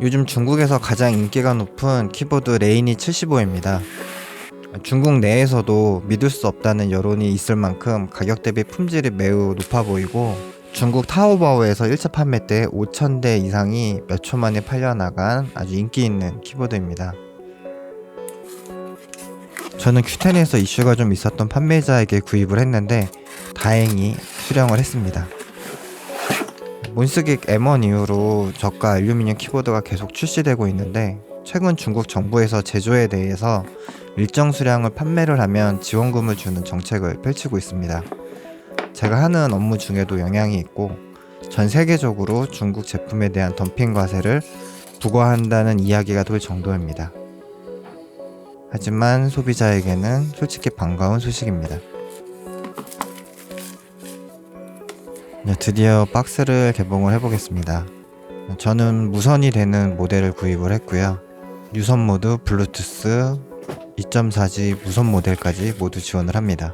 요즘 중국에서 가장 인기가 높은 키보드 레이니 75입니다. 중국 내에서도 믿을 수 없다는 여론이 있을 만큼 가격 대비 품질이 매우 높아 보이고 중국 타오바오에서 1차 판매 때 5,000대 이상이 몇 초 만에 팔려나간 아주 인기 있는 키보드입니다. 저는 Q10에서 이슈가 좀 있었던 판매자에게 구입을 했는데 다행히 수령을 했습니다. 몬스기 M1 이후로 저가 알루미늄 키보드가 계속 출시되고 있는데 최근 중국 정부에서 제조에 대해서 일정 수량을 판매를 하면 지원금을 주는 정책을 펼치고 있습니다. 제가 하는 업무 중에도 영향이 있고 전 세계적으로 중국 제품에 대한 덤핑 과세를 부과한다는 이야기가 돌 정도입니다. 하지만 소비자에게는 솔직히 반가운 소식입니다. 드디어 박스를 개봉을 해보겠습니다. 저는 무선이 되는 모델을 구입을 했고요. 유선 모드, 블루투스, 2.4G 무선 모델까지 모두 지원을 합니다.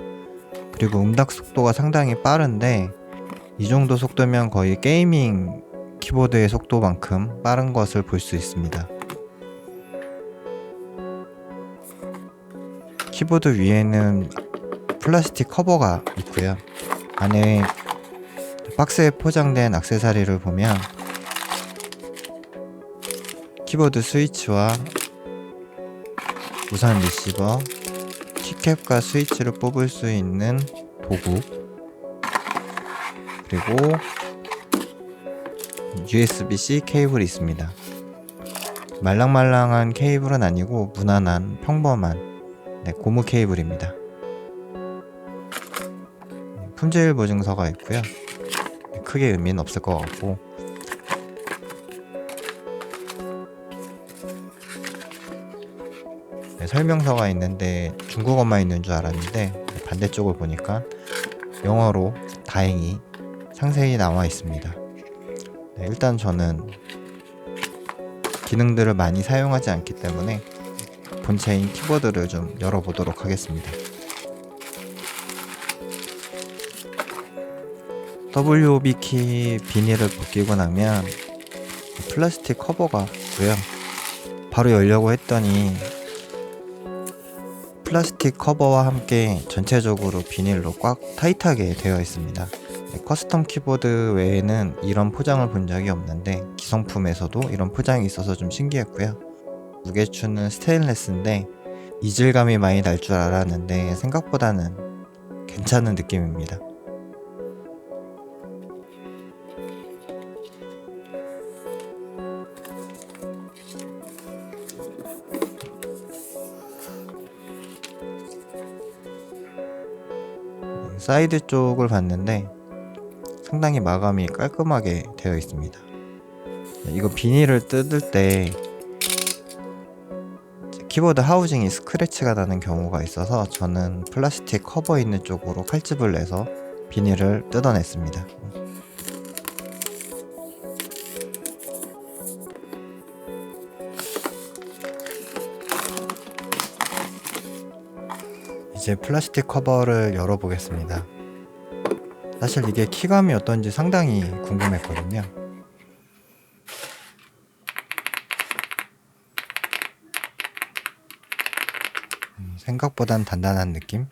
그리고 음닥 속도가 상당히 빠른데 이 정도 속도면 거의 게이밍 키보드의 속도만큼 빠른 것을 볼 수 있습니다. 키보드 위에는 플라스틱 커버가 있고요. 안에 박스에 포장된 액세서리를 보면 키보드 스위치와 무선 리시버, 키캡과 스위치를 뽑을 수 있는 도구, 그리고 USB-C 케이블이 있습니다. 말랑말랑한 케이블은 아니고 무난한 평범한 네, 고무 케이블입니다. 품질 보증서가 있고요. 크게 의미는 없을 것 같고 네, 설명서가 있는데 중국어만 있는 줄 알았는데 반대쪽을 보니까 영어로 다행히 상세히 나와 있습니다. 네, 일단 저는 기능들을 많이 사용하지 않기 때문에 본체인 키보드를 좀 열어보도록 하겠습니다. WOB 키 비닐을 벗기고 나면 플라스틱 커버가 있고요. 바로 열려고 했더니 플라스틱 커버와 함께 전체적으로 비닐로 꽉 타이트하게 되어 있습니다. 네, 커스텀 키보드 외에는 이런 포장을 본 적이 없는데 기성품에서도 이런 포장이 있어서 좀 신기했고요. 무게추는 스테인레스인데 이질감이 많이 날 줄 알았는데 생각보다는 괜찮은 느낌입니다. 사이드 쪽을 봤는데 상당히 마감이 깔끔하게 되어 있습니다. 이거 비닐을 뜯을 때 키보드 하우징이 스크래치가 나는 경우가 있어서 저는 플라스틱 커버 있는 쪽으로 칼집을 내서 비닐을 뜯어냈습니다. 이제 플라스틱 커버를 열어보겠습니다. 사실 이게 키감이 어떤지 상당히 궁금했거든요. 음, 생각보단 단단한 느낌?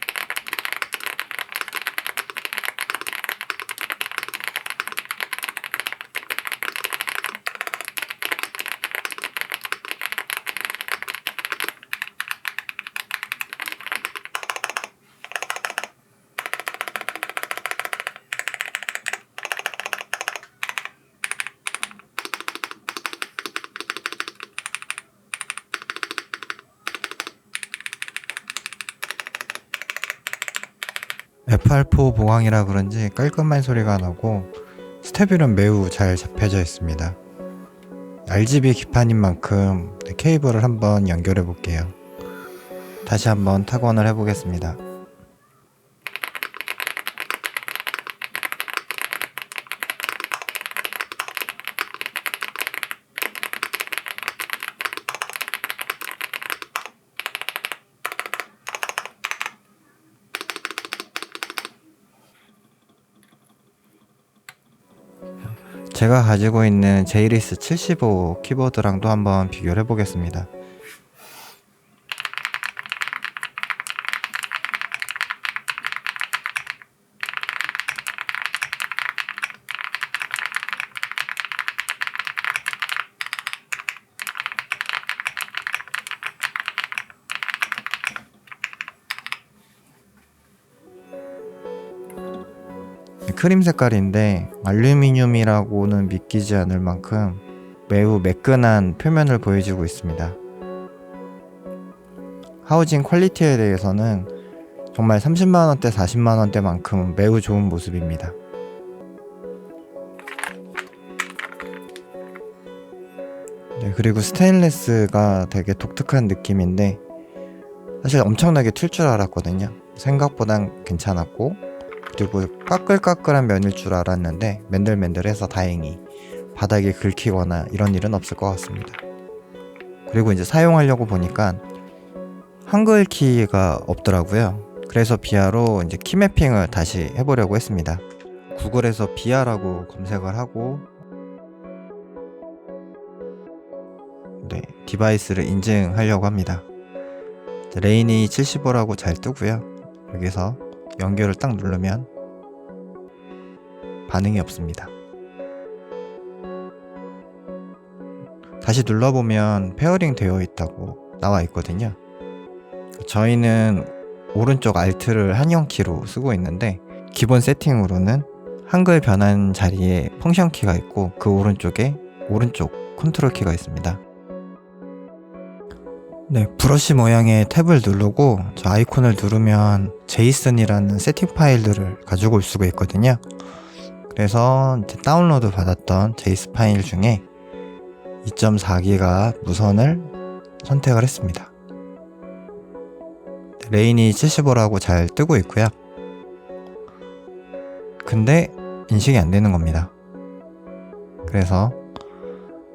F8 보강이라 그런지 깔끔한 소리가 나고 스테빌은 매우 잘 잡혀져 있습니다. RGB 기판인 만큼 케이블을 한번 연결해 볼게요. 다시 한번 타건을 해보겠습니다. 제가 가지고 있는 제이리스 75 키보드랑도 한번 비교를 해보겠습니다. 크림 색깔인데 알루미늄이라고는 믿기지 않을 만큼 매우 매끈한 표면을 보여주고 있습니다. 하우징 퀄리티에 대해서는 정말 30만원대, 40만원대만큼 매우 좋은 모습입니다. 네, 그리고 스테인레스가 되게 독특한 느낌인데 사실 엄청나게 튈 줄 알았거든요. 생각보단 괜찮았고 그리고 까끌까끌한 면일 줄 알았는데 맨들맨들해서 다행히 바닥에 긁히거나 이런 일은 없을 것 같습니다. 그리고 이제 사용하려고 보니까 한글 키가 없더라고요. 그래서 비아로 이제 키 매핑을 다시 해보려고 했습니다. 구글에서 비아라고 검색을 하고 네, 디바이스를 인증하려고 합니다. 레인이 75라고 잘 뜨고요. 여기서 연결을 딱 누르면 반응이 없습니다. 다시 눌러보면 페어링 되어 있다고 나와 있거든요. 저희는 오른쪽 알트를 한영키로 쓰고 있는데 기본 세팅으로는 한글 변환 자리에 펑션 키가 있고 그 오른쪽에 오른쪽 컨트롤 키가 있습니다. 네, 브러쉬 모양의 탭을 누르고 저 아이콘을 누르면 제이슨이라는 세팅 파일들을 가지고 올 수가 있거든요. 그래서 이제 다운로드 받았던 제이스 파일 중에 2.4기가 무선을 선택을 했습니다. 레인이 75라고 잘 뜨고 있고요. 근데 인식이 안 되는 겁니다. 그래서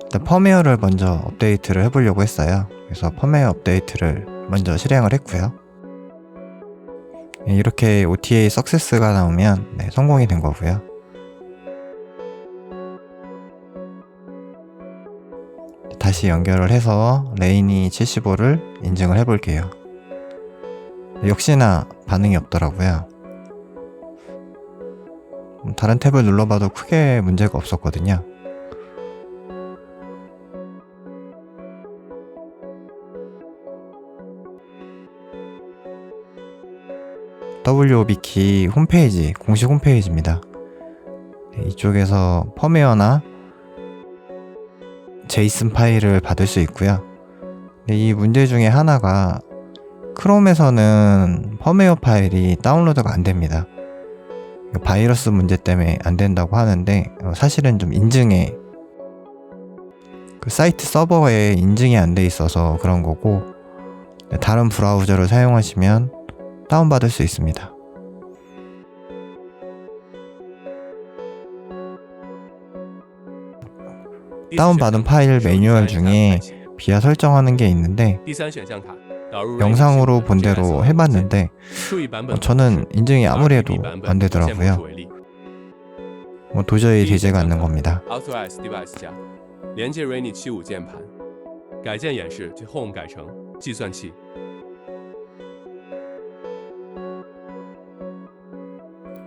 일단 펌웨어를 먼저 업데이트를 해보려고 했어요. 그래서 펌웨어 업데이트를 먼저 실행을 했고요. 네, 이렇게 OTA 석세스가 나오면 네, 성공이 된 거고요. 다시 연결을 해서 레인이 75를 인증을 해볼게요. 역시나 반응이 없더라고요. 음, 다른 탭을 눌러봐도 크게 문제가 없었거든요. WOB키 홈페이지, 공식 홈페이지입니다. 네, 이쪽에서 펌웨어나 제이슨 파일을 받을 수 있고요. 네, 이 문제 중에 하나가 크롬에서는 펌웨어 파일이 다운로드가 안 됩니다. 바이러스 문제 때문에 안 된다고 하는데 어, 사실은 좀 인증에 그 사이트 서버에 인증이 안 돼 있어서 그런 거고 네, 다른 브라우저를 사용하시면 다운받을 수 있습니다. 다운받은 파일 매뉴얼 중에 비하 설정하는 게 있는데 영상으로 본 대로 해봤는데 어, 저는 인증이 아무리 해도 안 되더라고요. 뭐 도저히 되지가 않는 겁니다.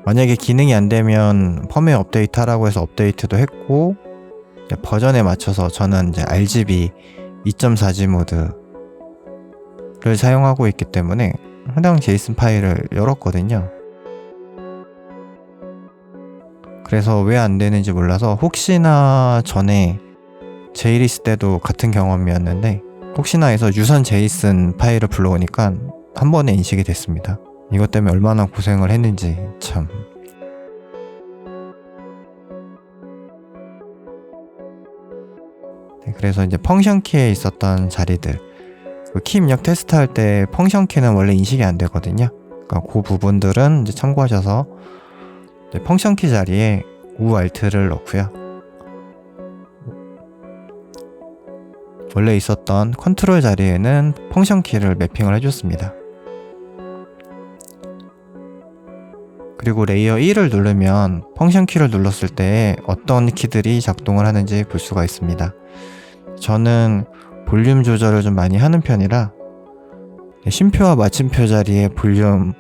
만약에 기능이 안 되면 펌웨어 업데이트 하라고 해서 업데이트도 했고 네, 버전에 맞춰서 저는 이제 RGB 2.4G 모드를 사용하고 있기 때문에 해당 제이슨 파일을 열었거든요. 그래서 왜 안 되는지 몰라서 혹시나 전에 제이리스 때도 같은 경험이었는데 혹시나 해서 유선 제이슨 파일을 불러오니까 한 번에 인식이 됐습니다. 이것 때문에 얼마나 고생을 했는지 참. 네, 그래서 이제 펑션 키에 있었던 자리들 그키 입력 테스트 할 때 펑션 키는 원래 인식이 안 되거든요. 그러니까 그 부분들은 이제 참고하셔서 이제 펑션 키 자리에 우 알트를 넣고요. 원래 있었던 컨트롤 자리에는 펑션 키를 매핑을 해줬습니다. 그리고 레이어 1을 누르면 펑션 키를 눌렀을 때 어떤 키들이 작동을 하는지 볼 수가 있습니다. 저는 볼륨 조절을 좀 많이 하는 편이라 쉼표와 마침표 자리에 볼륨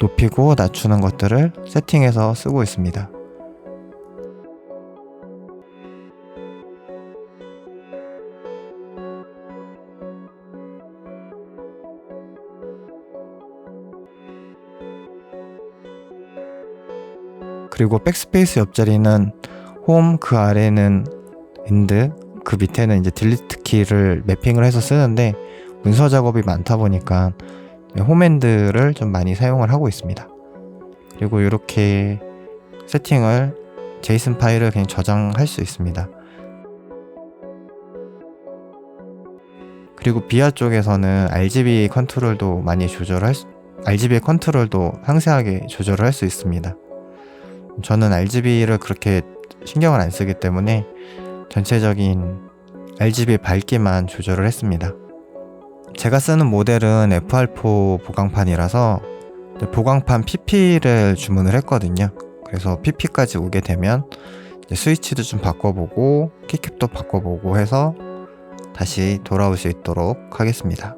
높이고 낮추는 것들을 세팅해서 쓰고 있습니다. 그리고 백스페이스 옆자리는 홈, 그 아래는 엔드, 그 밑에는 이제 딜리트 키를 매핑을 해서 쓰는데 문서 작업이 많다 보니까 홈엔드를 좀 많이 사용을 하고 있습니다. 그리고 이렇게 세팅을 제이슨 파일을 그냥 저장할 수 있습니다. 그리고 비아 쪽에서는 RGB 컨트롤도 많이 조절할 수, RGB 컨트롤도 상세하게 조절을 할 수 있습니다. 저는 RGB를 그렇게 신경을 안 쓰기 때문에 전체적인 RGB 밝기만 조절을 했습니다. 제가 쓰는 모델은 FR4 보강판이라서 보강판 PP를 주문을 했거든요. 그래서 PP까지 오게 되면 스위치도 좀 바꿔보고 키캡도 바꿔보고 해서 다시 돌아올 수 있도록 하겠습니다.